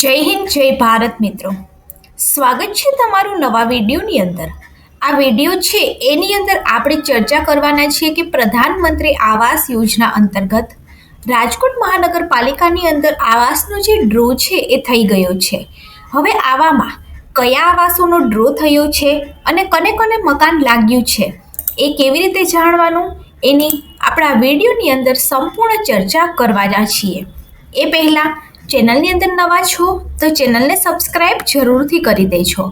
જય હિન્દ, જય ભારત મિત્રો. સ્વાગત છે તમારું નવા વિડીયોની અંદર. આ વીડિયો છે, એની અંદર આપણે ચર્ચા કરવાના છીએ કે પ્રધાનમંત્રી આવાસ યોજના અંતર્ગત રાજકોટ મહાનગરપાલિકાની અંદર આવાસનો જે ડ્રો છે, એ થઈ ગયો છે. હવે આવામાં કયા આવાસોનો ડ્રો થયો છે અને કને કને મકાન લાગ્યું છે, એ કેવી રીતે જાણવાનું? એની આપણા વિડીયોની અંદર સંપૂર્ણ ચર્ચા કરવાના છીએ. એ પહેલાં ચેનલની અંદર નવા છો તો ચેનલને સબસ્ક્રાઇબ જરૂરથી કરી દેજો.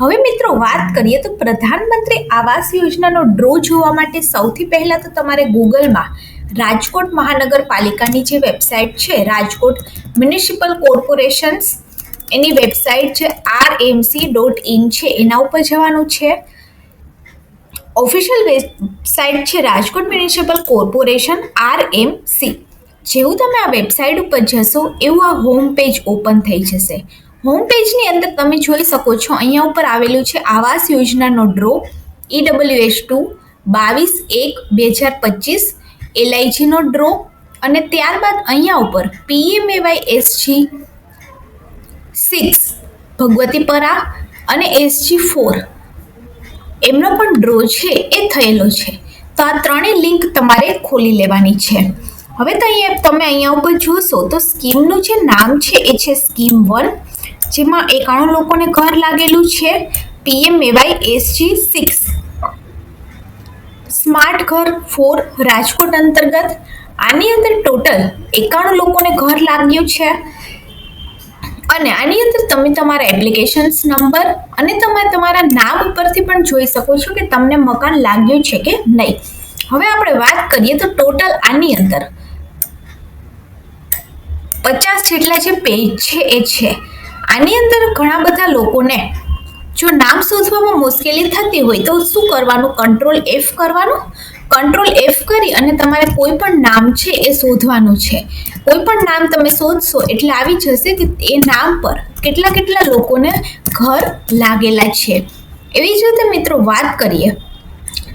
હવે મિત્રો વાત કરીએ તો પ્રધાનમંત્રી આવાસ યોજનાનો ડ્રો જોવા માટે સૌથી પહેલાં તો તમારે ગૂગલમાં રાજકોટ મહાનગરપાલિકાની જે વેબસાઇટ છે, રાજકોટ મ્યુનિસિપલ કોર્પોરેશન્સ, એની વેબસાઇટ છે આર એમસી ડોટ ઇન છે, એના ઉપર જવાનું છે. ઓફિશિયલ વેબસાઇટ છે, Rajkot municipal corporation R M C જેવું તમે આ વેબસાઇટ ઉપર જશો, એવું આ હોમ પેજ ઓપન થઈ જશે. હોમ પેજની અંદર તમે જોઈ શકો છો, અહીંયા ઉપર આવેલું છે આવાસ યોજનાનો ડ્રો ઈડબ્લ્યુએસ ટુ બાવીસ એક, બે હજાર પચીસ એલઆઈજીનો ડ્રો અને ત્યારબાદ અહીંયા ઉપર પીએમએવાય એસજી સિક્સ ભગવતીપરા અને એસજી ફોર એમનો પણ ડ્રો છે, એ થયેલો છે. તો આ ત્રણેય લિંક તમારે ખોલી લેવાની છે. હવે તો અહીંયા તમે અહીંયા ઉપર જોશો તો સ્કીમનું જે નામ છે, એ છે સ્કીમ વન, જેમાં એકાણું લોકોને ઘર લાગેલું છે, PM AY SG six. Smart ઘર ફોર રાજકોટ અંતર્ગત. આની અંદર ટોટલ એકાણું લોકોને ઘર લાગ્યું છે. અને આની અંદર તમે તમારા એપ્લિકેશન્સ નંબર અને તમે તમારા નામ ઉપરથી પણ જોઈ શકો છો કે તમને મકાન લાગ્યું છે કે નહીં. હવે આપણે વાત કરીએ તો ટોટલ આની અંદર. પચાસ જેટલા જે પેજ છે એ છે. આની અંદર ઘણા બધા લોકોને જો નામ શોધવામાં મુશ્કેલી થતી હોય તો શું કરવાનું? કંટ્રોલ એફ કરવાનું? કંટ્રોલ એફ કરી અને તમારે કોઈ પણ નામ છે એ શોધવાનું છે. કોઈ પણ નામ તમે શોધશો એટલે આવી જશે કે એ નામ પર કેટલા કેટલા લોકોને ઘર લાગેલા છે. એવી જ રીતે મિત્રો વાત કરીએ.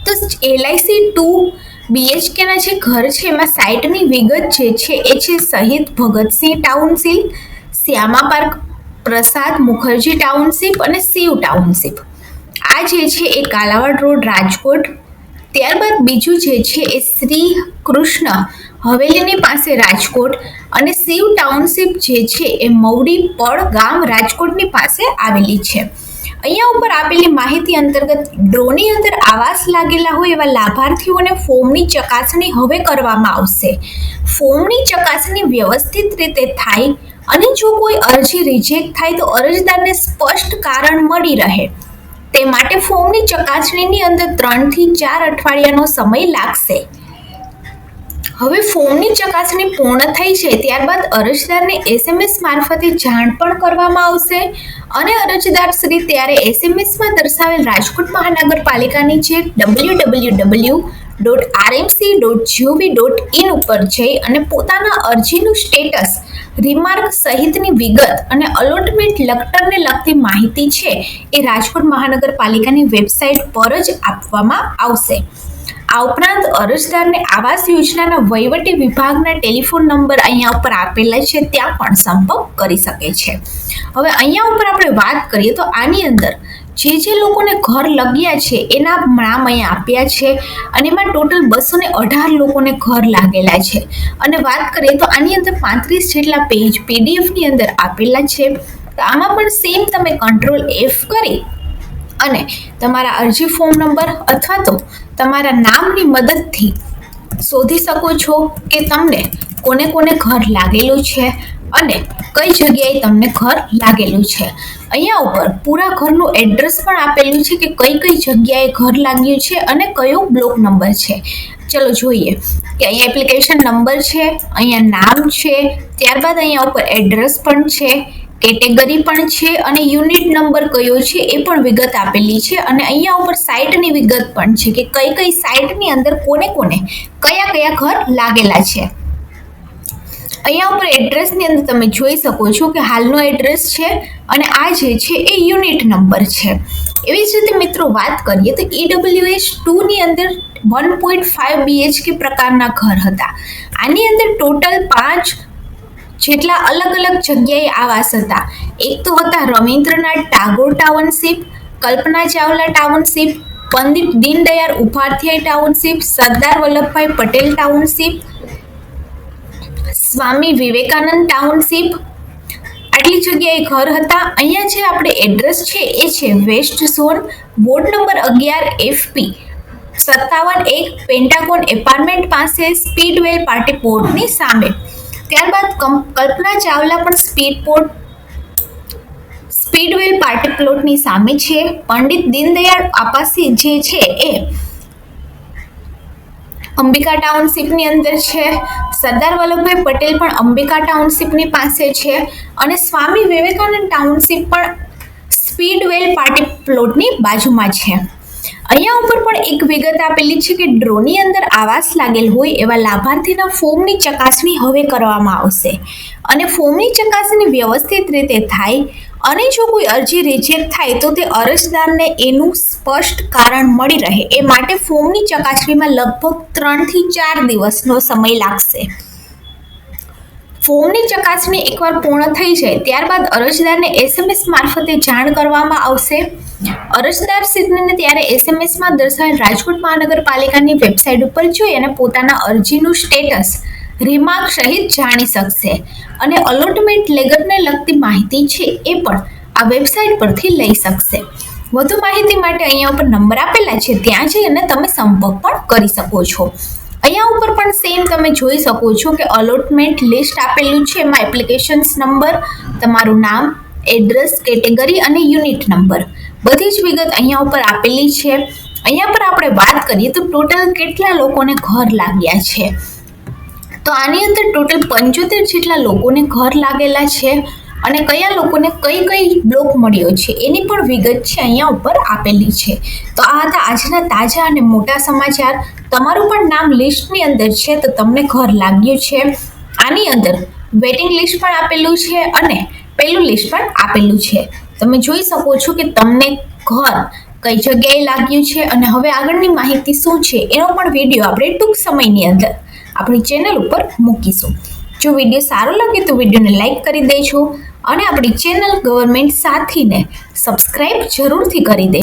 તો એલઆઈસી ટુ બીએચકેના જે ઘર છે, એમાં સાઇટની વિગત જે છે, એ છે શહીદ ભગતસિંહ ટાઉનશીપ શ્યામા પાર્ક પ્રસાદ મુખર્જી ટાઉનશીપ અને શિવ ટાઉનશીપ આ જે છે એ કાલાવાડ રોડ, રાજકોટ. ત્યારબાદ બીજું જે છે એ શ્રી કૃષ્ણ હવેલીની પાસે રાજકોટ અને શિવ ટાઉનશીપ જે છે એ મવડી પળ ગામ રાજકોટની પાસે આવેલી છે. અહીંયા ઉપર આપેલી માહિતી અંતર્ગત ડ્રોની અંદર આવાસ લાગેલા હોય એવા લાભાર્થીઓને ફોર્મની ચકાસણી હવે કરવામાં આવશે. ફોર્મની ચકાસણી વ્યવસ્થિત રીતે થાય અને જો કોઈ અરજી રિજેક્ટ થાય તો અરજદારને સ્પષ્ટ કારણ મળી રહે. તે માટે ફોર્મની ચકાસણીની અંદર ત્રણથી ચાર અઠવાડિયાનો સમય લાગશે. હવે ફોર્મની ચકાસણી પૂર્ણ થઈ છે, ત્યારબાદ અરજદારને એસએમએસ મારફતે જાણ પણ કરવામાં આવશે અને અરજદાર શ્રી ત્યારે એસએમએસમાં દર્શાવેલ રાજકોટ મહાનગરપાલિકાની જે W W W dot RMC dot GOV dot in ઉપર જઈ અને પોતાના અરજીનું સ્ટેટસ રિમાર્ક સહિતની વિગત અને અલોટમેન્ટ લક્ટરને લગતી માહિતી છે, એ રાજકોટ મહાનગરપાલિકાની વેબસાઇટ પર જ આપવામાં આવશે. આ ઉપરાંત અરજદારને આવાસ યોજનાના વહીવટી વિભાગના ટેલિફોન નંબર અહીંયા ઉપર આપેલા છે, ત્યાં પણ સંપર્ક કરી શકે છે. હવે અહીંયા ઉપર આપણે વાત કરીએ તો આની અંદર જે જે લોકોને ઘર લગ્યા છે, એના નામ અહીંયા આપ્યા છે અને એમાં ટોટલ બસો ને અઢાર લોકોને ઘર લાગેલા છે. અને વાત કરીએ તો આની અંદર પાંત્રીસ જેટલા પેજ પીડીએફની અંદર આપેલા છે. તો આમાં પણ સેમ તમે કંટ્રોલ એફ કરી અને તમારા અરજી ફોર્મ નંબર અથવા તો તમારા નામની મદદથી શોધી શકો છો કે તમને કોને કોને ઘર લાગેલું છે અને કઈ જગ્યાએ તમને ઘર લાગેલું છે. અહીંયા ઉપર પૂરા ઘરનું એડ્રેસ પણ આપેલું છે કે કઈ કઈ જગ્યાએ ઘર લાગ્યું છે અને કયો બ્લોક નંબર છે. ચલો જોઈએ કે અહીંયા એપ્લિકેશન નંબર છે, અહીંયા નામ છે, ત્યારબાદ અહીંયા ઉપર એડ્રેસ પણ છે. કેટેગરી પણ છે અને યુનિટ નંબર કયો છે એ પણ વિગત આપેલી છે અને અહીંયા ઉપર સાઇટની વિગત પણ છે કે કઈ કઈ સાઇટની અંદર કોને કોને કયા કયા ઘર લાગેલા છે. અહીંયા ઉપર એડ્રેસની અંદર તમે જોઈ શકો છો કે હાલનો એડ્રેસ છે અને આ જે છે એ યુનિટ નંબર છે. એવી જ રીતે મિત્રો વાત કરીએ તો ઈડબ્લ્યુએસ ટુની અંદર વન પોઈન્ટ ફાઇવ બીએચકે પ્રકારના ઘર હતા. આની અંદર ટોટલ જેટલા અલગ અલગ જગ્યાએ આવાસ હતા. એક તો હતા Rabindranath Tagore township Kalpana Chawla township Pandit Deendayal Upadhyay township Sardar Vallabhbhai Patel township Swami Vivekananda township આટલી જગ્યાએ ઘર હતા. અહીંયા જે આપણે એડ્રેસ છે એ છે વેસ્ટ ઝોન, વોર્ડ નંબર અગિયાર એફપી સત્તાવન એક પેન્ટાગોન એપાર્ટમેન્ટ પાસે સ્પીડવેલ પાર્ટી પોર્ટની સામે. ત્યારબાદ કલ્પના ચાવલા પણ સ્પીડ પોર્ટ, સ્પીડવેલ પાર્ટી પ્લોટની સામે છે. પંડિત દીનદયાળ આપાસી જે છે એ અંબિકા ટાઉનશીપની અંદર છે. સરદાર વલ્લભભાઈ પટેલ પણ અંબિકા ટાઉનશીપની પાસે છે અને સ્વામી વિવેકાનંદ ટાઉનશીપ પણ સ્પીડવેલ પાર્ટી પ્લોટની બાજુમાં છે. અહીંયા ઉપર પણ એક વિગત આપેલી છે કે ડ્રોની અંદર આવાસ લાગેલ હોય એવા લાભાર્થીના ફોર્મની ચકાસણી હવે કરવામાં આવશે. અને ફોર્મની ચકાસણી વ્યવસ્થિત રીતે થાય અને જો કોઈ અરજી રિજેક્ટ થાય તો તે અરજદારને એનું સ્પષ્ટ કારણ મળી રહે. એ માટે ફોર્મની ચકાસણીમાં લગભગ ત્રણથી ચાર દિવસનો સમય લાગશે. ફોર્મની ચકાસણી એકવાર પૂર્ણ થઈ જાય, ત્યારબાદ અરજદારને એસએમએસ મારફતે જાણ કરવામાં આવશે. અરજદાર સિદ્ધને ત્યારે એસએમએસમાં દર્શાવેલ રાજકોટ મહાનગરપાલિકાની વેબસાઇટ ઉપર જોઈ અને પોતાના અરજીનું સ્ટેટસ, રિમાર્ક સહિત જાણી શકશે. અને અલોટમેન્ટ લેગરને લગતી માહિતી છે એ પણ આ વેબસાઇટ પરથી લઈ શકશે. વધુ માહિતી માટે અહીંયા ઉપર નંબર આપેલા છે, ત્યાં જઈ અને તમે સંપર્ક પણ કરી શકો છો. ઉપર પણ સેમ તમે જોઈ શકો છો કે અલોટમેન્ટ લિસ્ટ આપેલું છે. એમાં એપ્લિકેશન્સ નંબર તમારું નામ એડ્રેસ કેટેગરી અને યુનિટ નંબર બધી જ વિગત અહીંયા ઉપર આપેલી છે. અહીંયા પર આપણે વાત કરીએ તો ટોટલ કેટલા લોકોને ઘર લાગ્યા છે? તો આની અંદર ટોટલ પંચોતેર જેટલા લોકોને ઘર લાગેલા છે. અને કયા લોકોને કઈ કઈ બ્લોક મળ્યો છે, એની પણ વિગત છે અહીંયા ઉપર આપેલી છે. તો આ હતા આજના તાજા અને મોટા સમાચાર. તમારું પણ નામ લિસ્ટની અંદર છે, તો તમને ઘર લાગ્યું છે. આની અંદર વેટિંગ લિસ્ટ પણ આપેલું છે અને પહેલું લિસ્ટ પણ આપેલું છે. તમે જોઈ શકો છો કે તમને ઘર કઈ જગ્યાએ લાગ્યું છે અને હવે આગળની માહિતી શું છે, એનો પણ વીડિયો આપણે ટૂંક સમયની અંદર આપણી ચેનલ ઉપર મૂકીશું. જો વીડિયો સારો લાગે તો વિડીયોને લાઈક કરી દેજો. અને આપણી ચેનલ ગવર્મેન્ટ સાથીને સબસ્ક્રાઈબ જરૂરથી કરી દે.